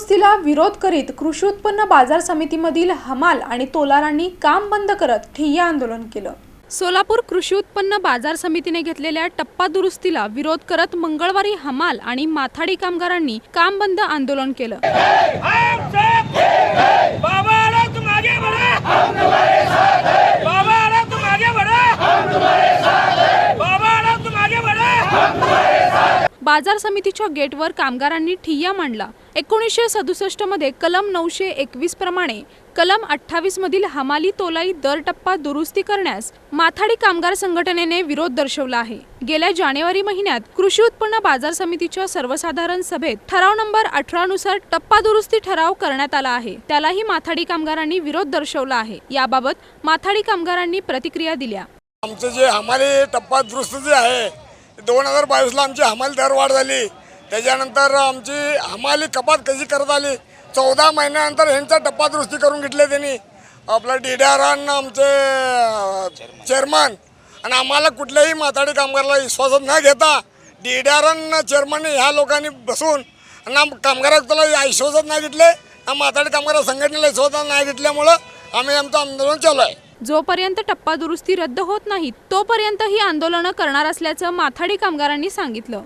दुरुस्तीला विरोध करीत कृषी उत्पन्न बाजार समितीमधील हमाल आणि तोलारांनी काम बंद करत ठिय्या आंदोलन केलं. सोलापूर कृषी उत्पन्न बाजार समितीने घेतलेल्या टप्पा दुरुस्तीला विरोध करत मंगळवारी हमाल आणि माथाडी कामगारांनी काम बंद आंदोलन केलं. बाजार समितीच्या गेटवर कामगारांनी ठिय्या मांडला. एकोणीसशे सदुसष्टमध्ये कलम नऊशे एकवीस प्रमाणे कलम अठ्ठावीसमधील हमाली तोलाई दर टप्पा दुरुस्ती करण्यास माथाडी कामगार संघटनेने विरोध दर्शवला आहे. गेल्या जानेवारी महिन्यात कृषी उत्पन्न बाजार समितीच्या सर्वसाधारण सभेत ठराव नंबर अठरा नुसार टप्पा दुरुस्ती ठराव करण्यात आला आहे. त्यालाही माथाडी कामगारांनी विरोध दर्शवला आहे. याबाबत माथाडी कामगारांनी प्रतिक्रिया दिल्या. आमचं जे हमाली टप्पा दुरुस्ती जे आहे दोन हजार बावीसला आमची हमाली दरवाढ झाली. त्याच्यानंतर आमची हमाली कपात कशी करत आली? चौदा महिन्यानंतर ह्यांचा टप्पा दुरुस्ती करून घेतले त्यांनी. आपलं डीडीआरान आमचे चेअरमन आणि आम्हाला कुठल्याही माथाडी कामगाराला विश्वासात न घेता डी डी डीडीआरान चेअरमन ह्या लोकांनी बसून ना कामगारात तुला विश्वासात नाही घेतले ना माथाडी कामगार संघटनेला विश्वासात नाही घेतल्यामुळं आम्ही आमचं आंदोलन चालू आहे. जोपर्यंत टप्पा दुरुस्ती रद्द होत नाही तोपर्यंत ही आंदोलनं करणार असल्याचं माथाडी कामगारांनी सांगितलं.